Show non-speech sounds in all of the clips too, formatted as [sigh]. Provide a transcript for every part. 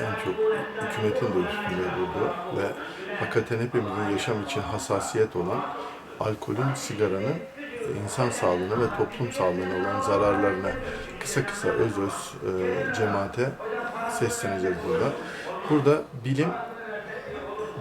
en çok hükümetin de üstünde durduğu ve hakikaten hepimizin yaşam için hassasiyet olan alkolün, sigaranın insan sağlığına ve toplum sağlığına olan zararlarına kısa kısa öz öz e, cemaate sesleneceğiz burada. Burada bilim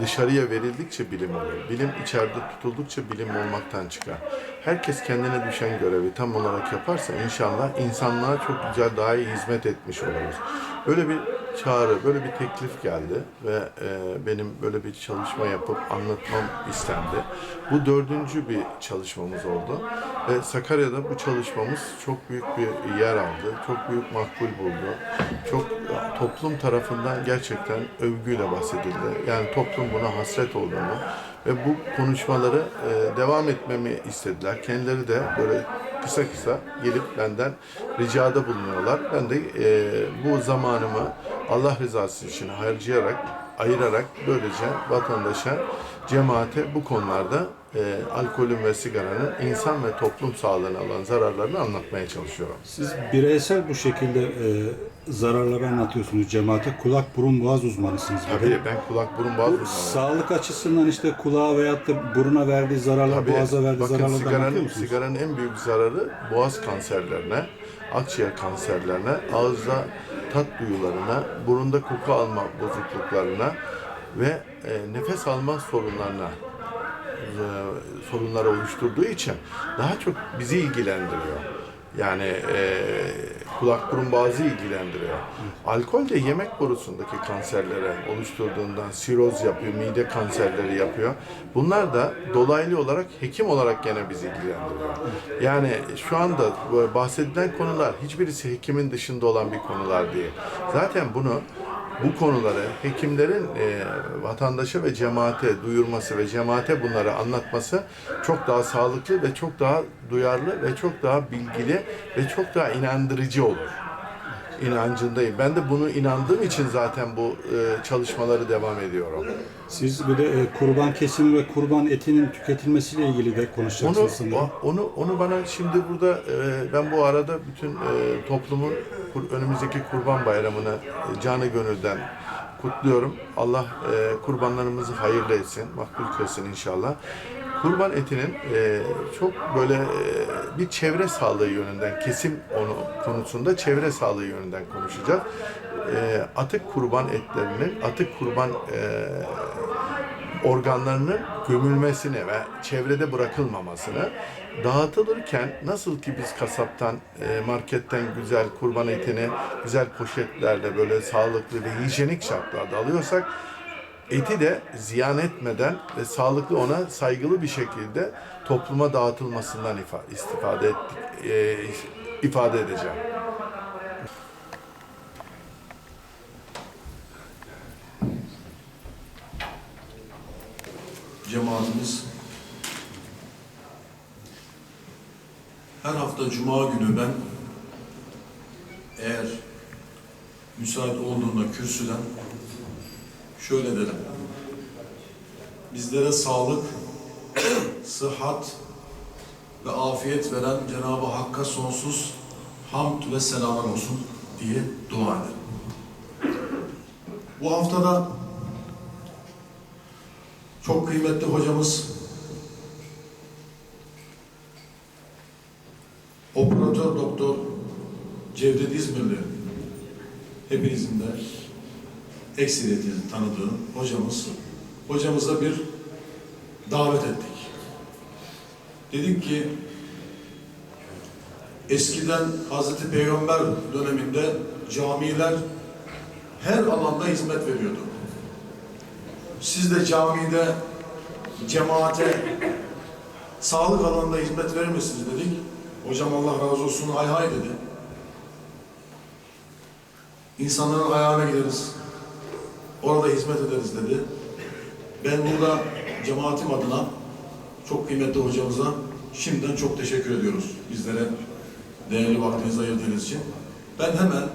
dışarıya verildikçe bilim olur. Bilim içeride tutuldukça bilim olmaktan çıkar. Herkes kendine düşen görevi tam olarak yaparsa inşallah insanlığa çok güzel daha iyi hizmet etmiş oluruz. Böyle bir çağrı, böyle bir teklif geldi ve e, benim böyle bir çalışma yapıp anlatmam istendi. Bu dördüncü bir çalışmamız oldu ve Sakarya'da bu çalışmamız çok büyük bir yer aldı, çok büyük makbul buldu. Çok toplum tarafından gerçekten övgüyle bahsedildi. Yani toplum buna hasret olduğunu ve bu konuşmaları e, devam etmemi istediler. Kendileri de böyle kısa kısa gelip benden ricada bulunuyorlar. Ben de e, bu zamanımı Allah rızası için harcayarak, ayırarak böylece vatandaşa, cemaate bu konularda e, alkolün ve sigaranın insan ve toplum sağlığına olan zararlarını anlatmaya çalışıyorum. Siz bireysel bu şekilde e, zararları anlatıyorsunuz cemaate. Kulak, burun, boğaz uzmanısınız. Tabii ben kulak burun boğaz uzmanıyım. sağlık açısından işte kulağa veyahut da buruna verdiği zararlar, Tabii, boğaza verdiği bakın zararları da anlatıyor sigaranın, musunuz? sigaranın en büyük zararı boğaz kanserlerine, akciğer kanserlerine, ağızda tat duyularına, burunda koku alma bozukluklarına ve e, nefes alma sorunlarına e, sorunları oluşturduğu için daha çok bizi ilgilendiriyor. Yani e, kulak burun boğazı ilgilendiriyor. Alkol de yemek borusundaki kanserlere oluşturduğundan siroz yapıyor, mide kanserleri yapıyor. Bunlar da dolaylı olarak hekim olarak gene bizi ilgilendiriyor. Yani şu anda bahsedilen konular hiçbirisi hekimin dışında olan bir konular değil. Zaten bunu bu konuları hekimlerin e, vatandaşa ve cemaate duyurması ve cemaate bunları anlatması çok daha sağlıklı ve çok daha duyarlı ve çok daha bilgili ve çok daha inandırıcı olur. İnancındayım. Ben de bunu inandığım için zaten bu e, çalışmaları devam ediyorum. Siz bir de e, kurban kesimi ve kurban etinin tüketilmesiyle ilgili de Onu konuşacaksınız sanırım. o- onu onu bana şimdi burada e, ben bu arada bütün e, toplumun kur- önümüzdeki Kurban Bayramı'nı e, canı gönülden kutluyorum. Allah e, kurbanlarımızı hayırlı etsin, makbul kılsın inşallah. Kurban etinin e, çok böyle e, bir çevre sağlığı yönünden, kesim onu konusunda çevre sağlığı yönünden konuşacağız. E, atık kurban etlerinin, atık kurban e, organlarının gömülmesine ve çevrede bırakılmamasını dağıtılırken nasıl ki biz kasaptan, e, marketten güzel kurban etini güzel poşetlerle böyle sağlıklı ve hijyenik şartlarda alıyorsak eti de ziyan etmeden ve sağlıklı ona saygılı bir şekilde topluma dağıtılmasından ifa- istifade ettik, e, ifade edeceğim. cemaatimiz her hafta cuma günü ben eğer müsait olduğunda kürsüden şöyle derim. Bizlere sağlık, [clears throat] sıhhat ve afiyet veren Cenab-ı Hakk'a sonsuz hamd ve selamlar olsun diye dua ederim. Bu haftada çok kıymetli hocamız Operatör Doktor Cevdet İzmirli hepinizin de ekseriyetinizi tanıdığım hocamız hocamıza bir davet ettik. Dedik ki eskiden Hazreti Peygamber döneminde camiler her alanda hizmet veriyordu. Siz de camide, cemaate, sağlık alanında hizmet verir misiniz dedik. Hocam Allah razı olsun hay hay dedi. İnsanların ayağına gideriz. Orada hizmet ederiz dedi. Ben burada cemaatim adına çok kıymetli hocamıza şimdiden çok teşekkür ediyoruz. Bizlere değerli vaktinizi ayırdığınız için. Ben hemen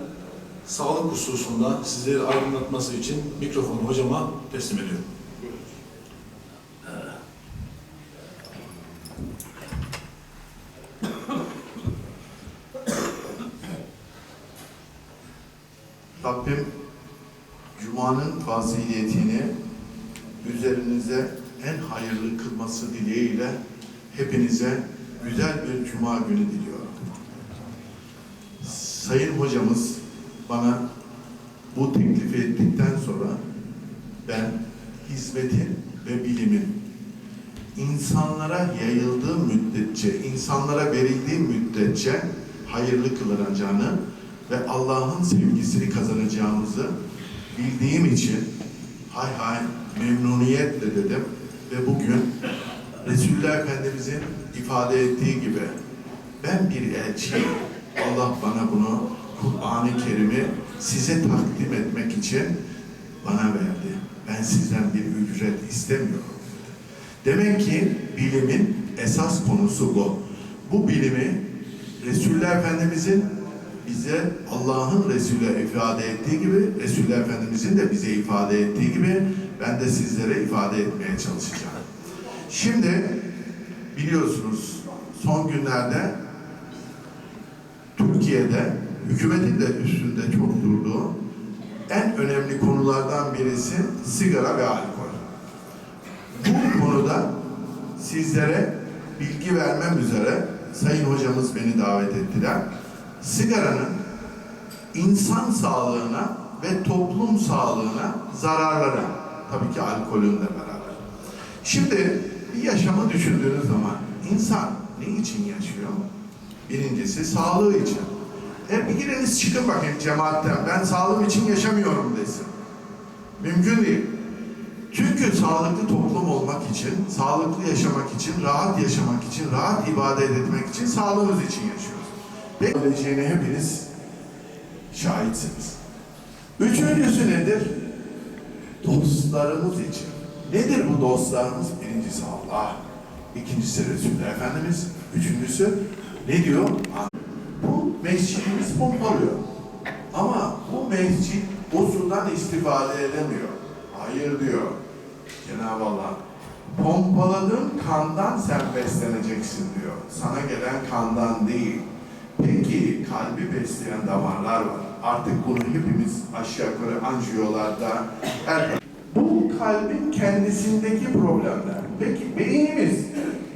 sağlık hususunda sizleri aydınlatması için mikrofonu hocama teslim ediyorum. Faziletini üzerinize en hayırlı kılması dileğiyle hepinize güzel bir Cuma günü diliyorum. Sayın hocamız bana bu teklifi ettikten sonra ben hizmetin ve bilimin insanlara yayıldığı müddetçe, insanlara verildiği müddetçe hayırlı kılınacağını ve Allah'ın sevgisini kazanacağımızı bildiğim için hay hay memnuniyetle dedim ve bugün Resulullah Efendimizin ifade ettiği gibi ben bir elçiyim. Allah bana bunu Kur'an-ı Kerim'i size takdim etmek için bana verdi. Ben sizden bir ücret istemiyorum. Demek ki bilimin esas konusu bu. Bu bilimi Resulullah Efendimizin bize Allah'ın Resulü ifade ettiği gibi, Resulullah Efendimizin de bize ifade ettiği gibi ben de sizlere ifade etmeye çalışacağım. Şimdi biliyorsunuz son günlerde Türkiye'de hükümetin de üstünde çok durduğu en önemli konulardan birisi sigara ve alkol. Bu konuda sizlere bilgi vermem üzere Sayın Hocamız beni davet ettiler. Sigaranın insan sağlığına ve toplum sağlığına zararları, tabii ki alkolünle beraber. Şimdi bir yaşamı düşündüğünüz zaman insan ne için yaşıyor? Birincisi sağlığı için. E bir giriniz çıkın bakayım cemaatten. Ben sağlığım için yaşamıyorum desin. Mümkün değil. Çünkü sağlıklı toplum olmak için, sağlıklı yaşamak için, rahat yaşamak için, rahat ibadet etmek için, sağlığımız için yaşıyoruz. Geleceğine hepiniz şahitsiniz. Üçüncüsü nedir? Dostlarımız için. Nedir bu dostlarımız? Birincisi Allah, ikincisi Resulullah Efendimiz, üçüncüsü ne diyor? Bu mescidimiz pompalıyor. Ama bu mescit o sudan istifade edemiyor. Hayır diyor Cenab-ı Allah. Pompaladığın kandan sen besleneceksin diyor. Sana gelen kandan değil. Peki kalbi besleyen damarlar var. Artık bunu hepimiz aşağı yukarı anjiyolarda her bu kalbin kendisindeki problemler. Peki beynimiz,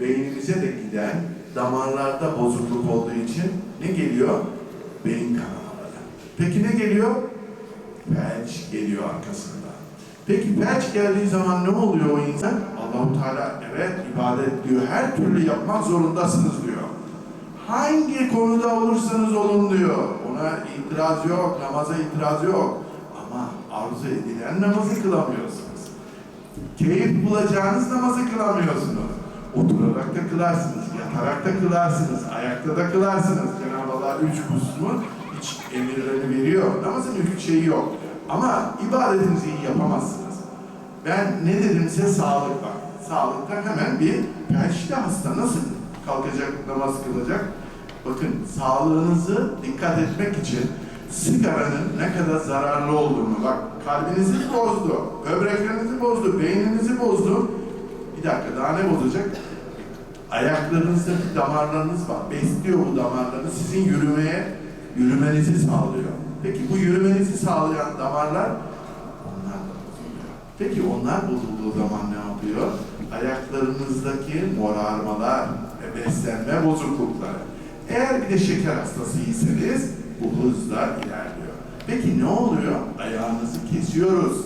beynimize de giden damarlarda bozukluk olduğu için ne geliyor? Beyin kanamaları. Peki ne geliyor? Felç geliyor arkasından. Peki felç geldiği zaman ne oluyor o insan? Allahu Teala evet ibadet diyor. Her türlü yapmak zorundasınız diyor. Hangi konuda olursanız olun diyor. Ona itiraz yok, namaza itiraz yok. Ama arzu edilen namazı kılamıyorsunuz. Keyif bulacağınız namazı kılamıyorsunuz. Oturarak da kılarsınız, yatarak da kılarsınız, ayakta da kılarsınız. Cenab-ı Allah üç kısmı iç emirlerini veriyor. Namazın üç şeyi yok. Ama ibadetinizi iyi yapamazsınız. Ben ne dedim size sağlık var. Sağlıkta hemen bir felçli hasta nasıl kalkacak, namaz kılacak? Bakın sağlığınızı dikkat etmek için sigaranın ne kadar zararlı olduğunu bak kalbinizi bozdu, böbreklerinizi bozdu, beyninizi bozdu. Bir dakika daha ne bozacak? Ayaklarınızdaki damarlarınız var. Besliyor bu damarları. Sizin yürümeye, yürümenizi sağlıyor. Peki bu yürümenizi sağlayan damarlar onlar. Peki onlar bozulduğu zaman ne yapıyor? Ayaklarınızdaki morarmalar beslenme bozuklukları. Eğer bir de şeker hastasıysanız bu hızla ilerliyor. Peki ne oluyor? Ayağınızı kesiyoruz.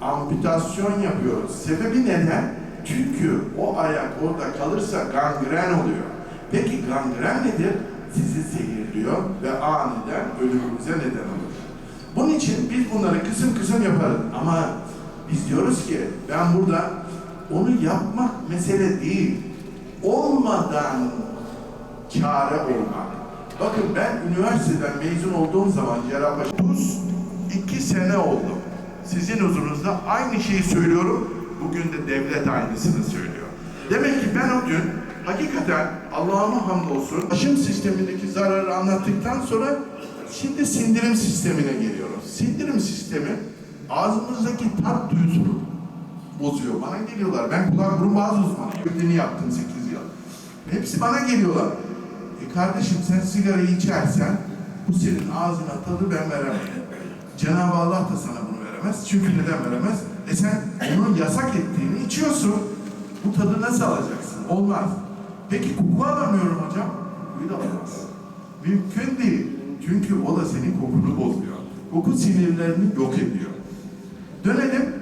Amputasyon yapıyoruz. Sebebi neden? Çünkü o ayak orada kalırsa gangren oluyor. Peki gangren nedir? Sizi zehirliyor ve aniden ölümümüze neden olur. Bunun için biz bunları kısım kısım yaparız. Ama biz diyoruz ki ben burada onu yapmak mesele değil. Olmadan çare olmak. Bakın ben üniversiteden mezun olduğum zaman Cerrahpaşa 32 sene oldu. Sizin huzurunuzda aynı şeyi söylüyorum. Bugün de devlet aynısını söylüyor. Demek ki ben o gün hakikaten Allah'ıma hamdolsun aşım sistemindeki zararı anlattıktan sonra şimdi sindirim sistemine geliyoruz. Sindirim sistemi ağzımızdaki tat duyusunu bozuyor. Bana geliyorlar. Ben kulak burun boğaz uzmanıyım. Ödeni yaptım 8 yıl. Hepsi bana geliyorlar. E kardeşim sen sigarayı içersen bu senin ağzına tadı ben veremem. Cenab-ı Allah da sana bunu veremez. Çünkü neden veremez? E sen onun yasak ettiğini içiyorsun. Bu tadı nasıl alacaksın? Olmaz. Peki koku alamıyorum hocam. Kokuyu da alamazsın. Mümkün değil. Çünkü o da senin kokunu bozuyor. Koku sinirlerini yok ediyor. Dönelim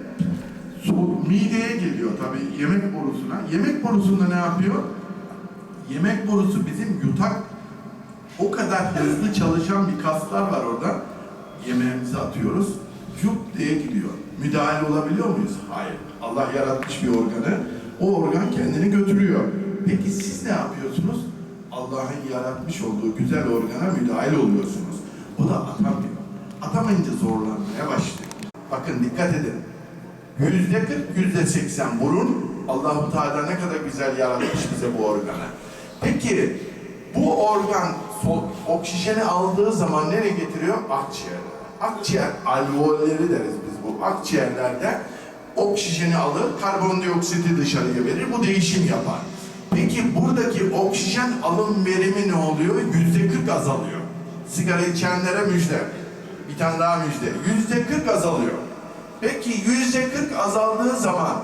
so- mideye geliyor tabii yemek borusuna. Yemek borusunda ne yapıyor? Yemek borusu bizim yutak o kadar hızlı çalışan bir kaslar var orada. Yemeğimizi atıyoruz. Yup diye gidiyor. Müdahale olabiliyor muyuz? Hayır. Allah yaratmış bir organı. O organ kendini götürüyor. Peki siz ne yapıyorsunuz? Allah'ın yaratmış olduğu güzel organa müdahale oluyorsunuz. O da atamıyor. Atamayınca zorlanmaya başlıyor. Bakın dikkat edin. Yüzde kırk, yüzde seksen burun. Allah-u Teala ne kadar güzel yaratmış bize bu organı. Peki bu organ oksijeni aldığı zaman nereye getiriyor? Akciğer. Akciğer alveolleri deriz biz bu. Akciğerlerde oksijeni alır, karbondioksiti dışarıya verir. Bu değişim yapar. Peki buradaki oksijen alım verimi ne oluyor? Yüzde kırk azalıyor. Sigara içenlere müjde. Bir tane daha müjde. Yüzde kırk azalıyor. Peki yüzde kırk azaldığı zaman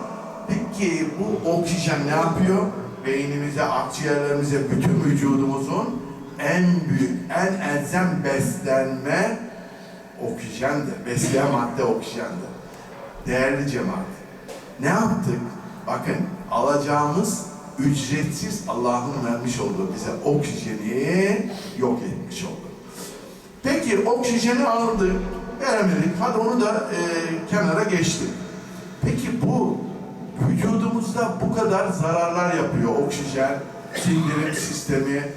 peki bu oksijen ne yapıyor? Beynimize, akciğerlerimize, bütün vücudumuzun en büyük, en elzem beslenme oksijendir. Besleyen madde oksijendir. Değerli cemaat, ne yaptık? Bakın alacağımız ücretsiz Allah'ın vermiş olduğu bize oksijeni yok etmiş oldu. Peki oksijeni aldık, veremedik. Hadi onu da e, kenara geçtik. Peki bu vücudumuzda bu kadar zararlar yapıyor oksijen, sindirim sistemi.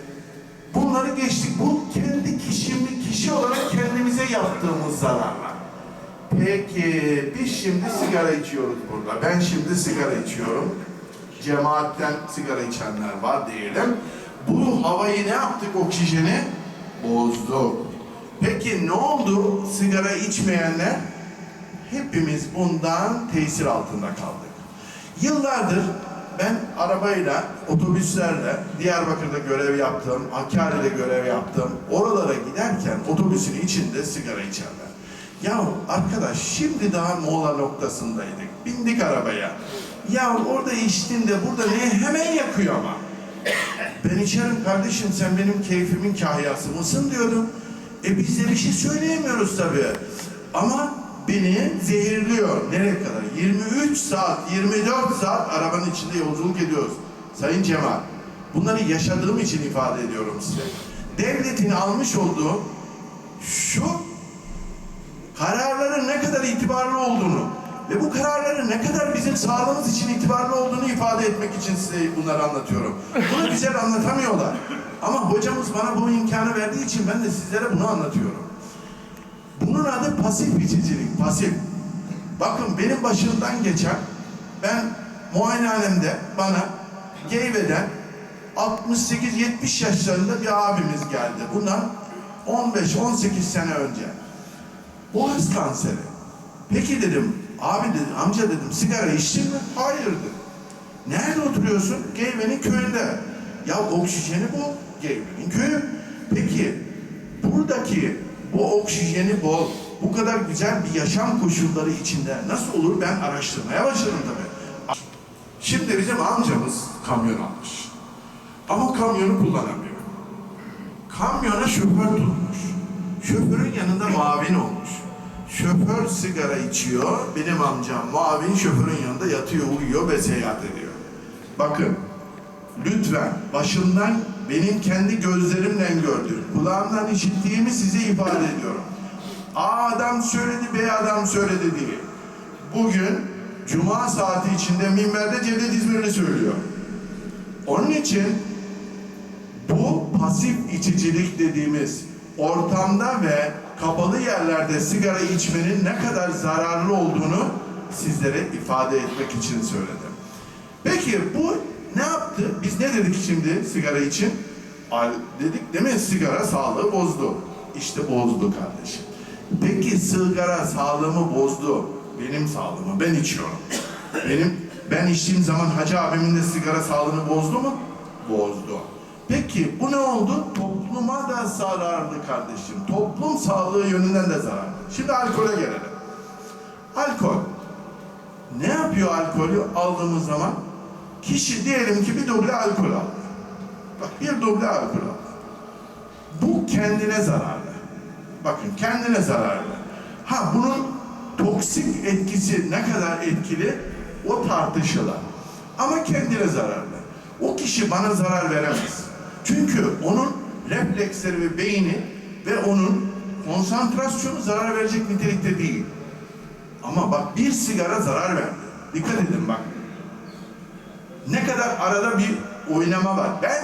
Bunları geçtik. Bu kendi kişimi, kişi olarak kendimize yaptığımız zararlar. Peki biz şimdi sigara içiyoruz burada. Ben şimdi sigara içiyorum. Cemaatten sigara içenler var diyelim. Bu havayı ne yaptık oksijeni? Bozduk. Peki ne oldu sigara içmeyenler? Hepimiz bundan tesir altında kaldık. Yıllardır ben arabayla, otobüslerle Diyarbakır'da görev yaptım, Hakkari'de görev yaptım. Oralara giderken otobüsün içinde sigara içerler. Ya arkadaş şimdi daha mola noktasındaydık. Bindik arabaya. Ya orada içtin de burada ne hemen yakıyor ama. Ben içerim kardeşim sen benim keyfimin kahyası mısın diyordum. E biz de bir şey söyleyemiyoruz tabii. Ama beni zehirliyor. Nereye kadar? 23 saat, 24 saat arabanın içinde yolculuk ediyoruz. Sayın Cemal, bunları yaşadığım için ifade ediyorum size. Devletin almış olduğu şu kararların ne kadar itibarlı olduğunu ve bu kararların ne kadar bizim sağlığımız için itibarlı olduğunu ifade etmek için size bunları anlatıyorum. Bunu güzel anlatamıyorlar. Ama hocamız bana bu imkanı verdiği için ben de sizlere bunu anlatıyorum. Bunun adı pasif içicilik, pasif. Bakın benim başımdan geçen, ben muayenehanemde bana Geyve'den 68-70 yaşlarında bir abimiz geldi. Bundan 15-18 sene önce. Boğaz kanseri. Peki dedim, abi dedim, amca dedim sigara içtin mi? Hayır dedi. Nerede oturuyorsun? Geyve'nin köyünde. Ya oksijeni bol. Geyve'nin köyü. Peki buradaki bu oksijeni bol, bu kadar güzel bir yaşam koşulları içinde nasıl olur ben araştırmaya başladım tabii. Şimdi bizim amcamız kamyon almış. Ama kamyonu kullanamıyor. Kamyona şoför tutmuş. Şoförün yanında mavin olmuş. Şoför sigara içiyor. Benim amcam mavin şoförün yanında yatıyor, uyuyor ve seyahat ediyor. Bakın lütfen başımdan benim kendi gözlerimle gördüğüm, kulağımdan işittiğimi size ifade ediyorum. A adam söyledi, B adam söyledi diye. Bugün Cuma saati içinde minberde Cevdet İzmirli söylüyor. Onun için bu pasif içicilik dediğimiz ortamda ve kapalı yerlerde sigara içmenin ne kadar zararlı olduğunu sizlere ifade etmek için söyledim. Peki bu ne yaptı? Biz ne dedik şimdi sigara için? Dedik değil mi? Sigara sağlığı bozdu. İşte bozdu kardeşim. Peki sigara sağlığımı bozdu. Benim sağlığımı. Ben içiyorum. Benim ben içtiğim zaman hacı abimin de sigara sağlığını bozdu mu? Bozdu. Peki bu ne oldu? Topluma da zararlı kardeşim. Toplum sağlığı yönünden de zararlı. Şimdi alkole gelelim. Alkol. Ne yapıyor alkolü aldığımız zaman? Kişi diyelim ki bir duble alkol aldı. Bak bir duble alkol aldı. Bu kendine zararlı. Bakın kendine zararlı. Ha bunun toksik etkisi ne kadar etkili o tartışılır. Ama kendine zararlı. O kişi bana zarar veremez. Çünkü onun refleksleri ve beyni ve onun konsantrasyonu zarar verecek nitelikte değil. Ama bak bir sigara zarar verdi. Dikkat edin bak. Ne kadar arada bir oynama var. Ben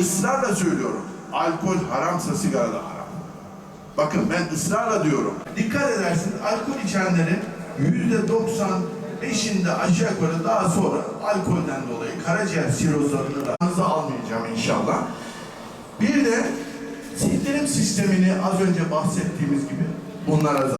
ısrarla söylüyorum. Alkol haramsa sigara da haram. Bakın ben ısrarla diyorum. Dikkat edersiniz alkol içenlerin yüzde 95'inde aşağı yukarı daha sonra alkolden dolayı karaciğer sirozlarını da almayacağım inşallah. Bir de sindirim sistemini az önce bahsettiğimiz gibi bunlara